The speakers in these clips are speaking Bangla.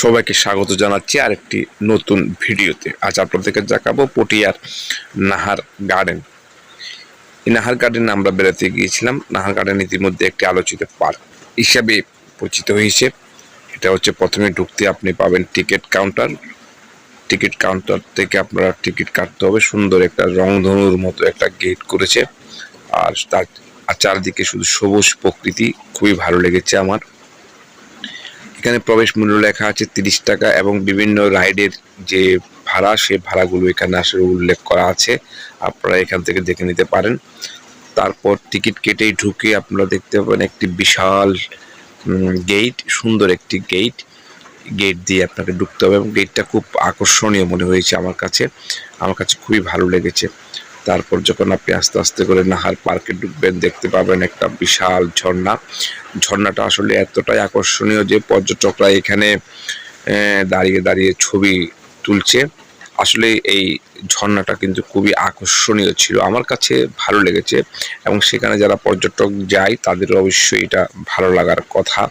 সবাইকে স্বাগত জানাচ্ছি আরেকটি নতুন ভিডিওতে। আজ আপনাদেরকে দেখাবো পটিয়ার নাহার গার্ডেন। এই নাহার গার্ডেনে আমরা বেড়াতে গিয়েছিলাম। নাহার গার্ডেন ইতিমধ্যে একটি আলোচিত পার্ক হিসাবে পরিচিত হয়েছে। এটা হচ্ছে প্রথমে ঢুকতে আপনি পাবেন টিকিট কাউন্টার। টিকিট কাউন্টার থেকে আপনারা টিকিট কাটতে হবে। সুন্দর একটা রংধনুর মতো একটা গেট করেছে। আর তার আর চারদিকে শুধু সবুজ প্রকৃতি। খুবই ভালো লেগেছে আমার। এখানে প্রবেশ মূল্য লেখা আছে তিরিশ টাকা এবং বিভিন্ন রাইডের যে ভাড়া, সে ভাড়াগুলো এখানে আসলে উল্লেখ করা আছে। আপনারা এখান থেকে দেখে নিতে পারেন। তারপর টিকিট কেটেই ঢুকে আপনারা দেখতে পাবেন একটি বিশাল গেট, সুন্দর একটি গেট। গেট দিয়ে আপনাকে ঢুকতে হবে এবং গেটটা খুব আকর্ষণীয় মনে হয়েছে আমার কাছে। আমার কাছে খুবই ভালো লেগেছে। তারপর যখন আপনি আস্তে আস্তে করে নাহার পার্কে ঢুকবেন, দেখতে পাবেন একটা বিশাল ঝর্ণা। ঝর্ণাটা আসলে এতটাই আকর্ষণীয় যে পর্যটকরা এখানে দাঁড়িয়ে দাঁড়িয়ে ছবি তুলছে। আসলে এই ঝর্ণাটা কিন্তু খুবই আকর্ষণীয় ছিল। আমার কাছে ভালো লেগেছে এবং সেখানে যারা পর্যটক যায় তাদের অবশ্যই এটা ভালো লাগার কথা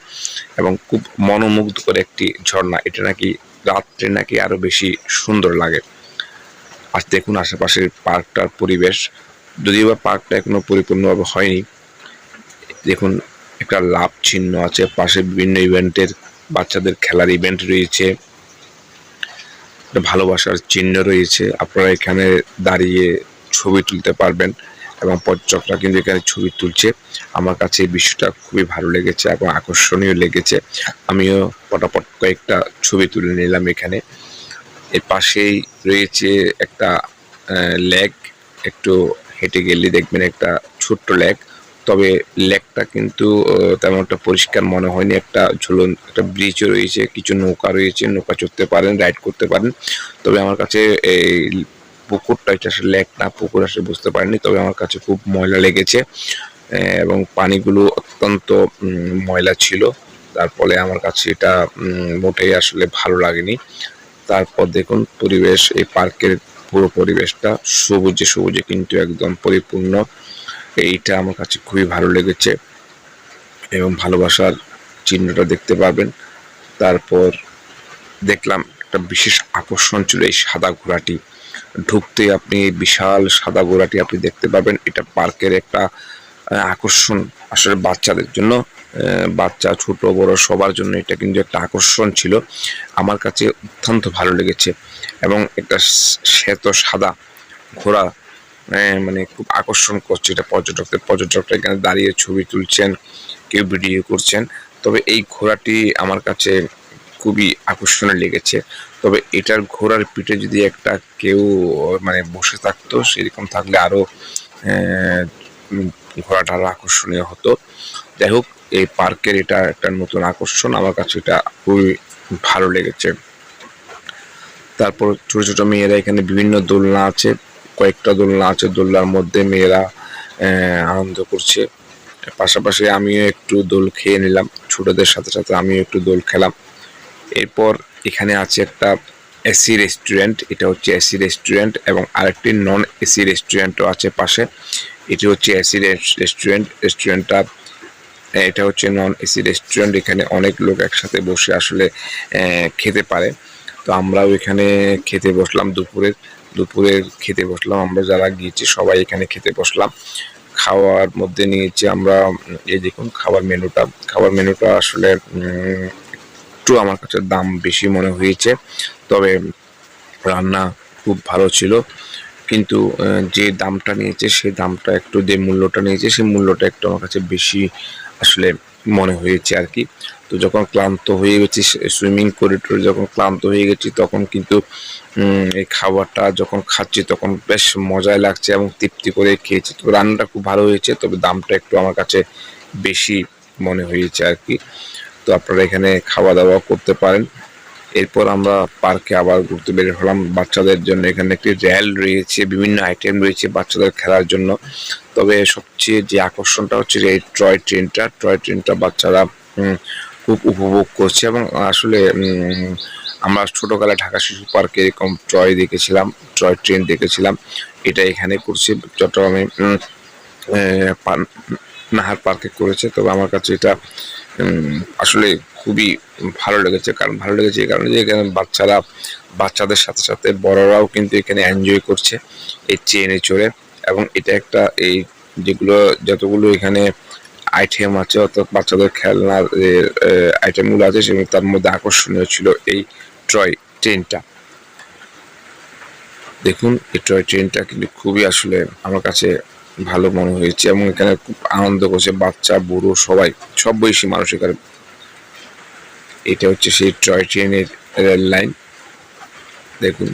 এবং খুব মনোমুগ্ধকর একটি ঝর্ণা। এটা নাকি রাত্রে নাকি আরও বেশি সুন্দর লাগে। আর দেখুন আশেপাশের পার্কটার পরিবেশ। যদিও বা পার্কটা এখনও পরিপূর্ণভাবে হয়নি। দেখুন, একটা লাভ চিহ্ন আছে। পাশে বিভিন্ন ইভেন্টের বাচ্চাদের খেলার ইভেন্ট রয়েছে। ভালোবাসার চিহ্ন রয়েছে। আপনারা এখানে দাঁড়িয়ে ছবি তুলতে পারবেন এবং পর্যটকরা কিন্তু এখানে ছবি তুলছে। আমার কাছে এই বিষয়টা খুবই ভালো লেগেছে এবং আকর্ষণীয় লেগেছে। আমিও পটাপট কয়েকটা ছবি তুলে নিলাম এখানে। এর পাশেই রয়েছে একটা লেক। একটু হেঁটে গেলে দেখবেন একটা ছোট্ট লেক। তবে লেকটা কিন্তু তেমন একটা পরিষ্কার মনে হয়নি। একটা ঝুলন, একটা ব্রিজও রয়েছে, কিছু নৌকা রয়েছে। নৌকা চড়তে পারেন রাইড করতে পারেন। তবে আমার কাছে এই পুকুরটা, এটা আসলে লেক না, পুকুর আসলে বুঝতে পারিনি। তবে আমার কাছে খুব ময়লা লেগেছে এবং পানিগুলো অত্যন্ত ময়লা ছিল। তার ফলে আমার কাছে এটা মোটেই আসলে ভালো লাগেনি। তারপর দেখুন পরিবেশ, এই পার্কের পুরো পরিবেশটা সবুজে সবুজে কিন্তু একদম পরিপূর্ণ। এইটা আমার কাছে খুবই ভালো লেগেছে এবং ভালোবাসার চিহ্নটা দেখতে পাবেন। তারপর দেখলাম একটা বিশেষ আকর্ষণ ছিল এই সাদা ঘোড়াটি। ঢুকতে আপনি বিশাল সাদা ঘোড়াটি আপনি দেখতে পাবেন। এটা পার্কের একটা আকর্ষণ আসলে বাচ্চাদের জন্য। বাচ্চা ছোট বড় সবার জন্য এটা কিন্তু একটা আকর্ষণ ছিল। আমার কাছে অত্যন্ত ভালো লেগেছে এবং একটা শ্বেত সাদা ঘোড়া মানে খুব আকর্ষণ করছে এটা পর্যটকদের। পর্যটকরা এখানে দাঁড়িয়ে ছবি তুলছেন কেউ ভিডিও করছেন। তবে এই ঘোড়াটি আমার কাছে খুবই আকর্ষণীয় লেগেছে। তবে এটার ঘোড়ার পিঠে যদি একটা কেউ মানে বসে থাকতো সেরকম থাকলে আরও আহ, উম, ঘোড়াটা আরও আকর্ষণীয় হতো। যাই হোক এই পার্কের এটা একটা নতুন আকর্ষণ। আমার কাছে এটা খুবই ভালো লেগেছে। তারপর ছোটো ছোটো মেয়েরা এখানে বিভিন্ন দোলনা আছে। কয়েকটা দোলনা আছে। দোলনার মধ্যে মেয়েরা আনন্দ করছে। পাশাপাশি আমিও একটু দোল খেয়ে নিলাম। ছোটোদের সাথে সাথে আমিও একটু দোল খেলাম। এরপর এখানে আছে একটা এসি রেস্টুরেন্ট এটা হচ্ছে এসি রেস্টুরেন্ট এবং আরেকটি নন এসি রেস্টুরেন্টও আছে পাশে। এটি হচ্ছে এসি রেস্টুরেন্ট রেস্টুরেন্টটা এটা হচ্ছে নন এসি রেস্টুরেন্ট এখানে অনেক লোক একসাথে বসে আসলে খেতে পারে। তো আমরাও এখানে খেতে বসলাম দুপুরের দুপুরের খেতে বসলাম। আমরা যারা গিয়েছি, সবাই এখানে খেতে বসলাম। খাওয়ার মধ্যে নিয়েছি আমরা এই দেখুন, খাবার মেনুটা। খাবার মেনুটা আসলে একটু আমার কাছে দাম বেশি মনে হয়েছে। তবে রান্না খুব ভালো ছিল। কিন্তু যে দামটা নিয়েছে সেই দামটা একটু যে মূল্যটা নিয়েছে সেই মূল্যটা একটু আমার কাছে বেশি আসলে মনে হয়েছে আর কি। তো যখন ক্লান্ত হয়ে গেছি সুইমিং করিডোরে যখন ক্লান্ত হয়ে গেছি, তখন কিন্তু এই খাবারটা যখন খাচ্ছি, তখন বেশ মজায় লাগছে এবং তৃপ্তি করে খেয়েছি। তো রান্নাটা খুব ভালো হয়েছে, তবে দামটা একটু আমার কাছে বেশি মনে হয়েছে আর কি। তো আপনারা এখানে খাওয়া দাওয়া করতে পারেন। এরপর আমরা পার্কে আবার ঘুরতে বের হলাম। বাচ্চাদের জন্য এখানে একটি র্যাল রয়েছে, বিভিন্ন আইটেম রয়েছে বাচ্চাদের খেলার জন্য। তবে সবচেয়ে যে আকর্ষণটা হচ্ছে এই টয় ট্রেনটা টয় ট্রেনটা বাচ্চারা খুব উপভোগ করছে এবং আসলে আমরা ছোটবেলায় ঢাকা শিশু পার্কে এরকম টয় দেখেছিলাম টয় ট্রেন দেখেছিলাম। এটা এখানে করছে চট্টগ্রামে নাহার পার্কে করেছে। তবে আমার কাছে এটা আসলে খুবই ভালো লেগেছে, কারণ ভালো লেগেছে এই কারণে যে এখানে বাচ্চারা, বাচ্চাদের সাথে সাথে বড়রাও কিন্তু এখানে এনজয় করছে এই ট্রেনে চড়ে। এবং এটা একটা এই যেগুলো, যতগুলো এখানে আইটেম আছে, অর্থাৎ বাচ্চাদের খেলনার আইটেমগুলো আছে, সেগুলো তার মধ্যে আকর্ষণীয় ছিল এই টয় ট্রেনটা দেখুন, এই টয় ট্রেনটা কিন্তু খুবই আসলে আমার কাছে ভালো মনে হয়েছে এবং এখানে খুব আনন্দ করছে বাচ্চা, বুড়ো, সবাই, সব বয়সী মানুষ এখানে। এটা হচ্ছে সেই টয় ট্রেনের রেল লাইন। দেখুন।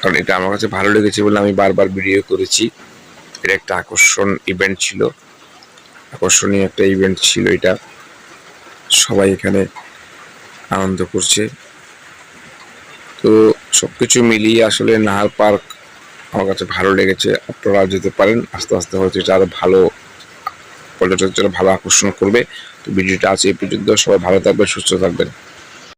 কারণ এটা আমার কাছে ভালো লেগেছে বলে আমি বারবার ভিডিও করেছি। এটা একটা আকর্ষণ ইভেন্ট ছিল। আকর্ষণীয় একটা ইভেন্ট ছিল এটা। সবাই এখানে আনন্দ করছে। তো সবকিছু মিলিয়ে আসলে নাহার পার্ক আমার কাছে ভালো লেগেছে আপনারা যেতে পারেন। আস্তে আস্তে হয়তো এটা আরও ভালো পর্যটকদের ভালো আকর্ষণ করবে। তো ভিডিওটা আছে এই পর্যন্ত। সবাই ভালো থাকবেন, সুস্থ থাকবেন।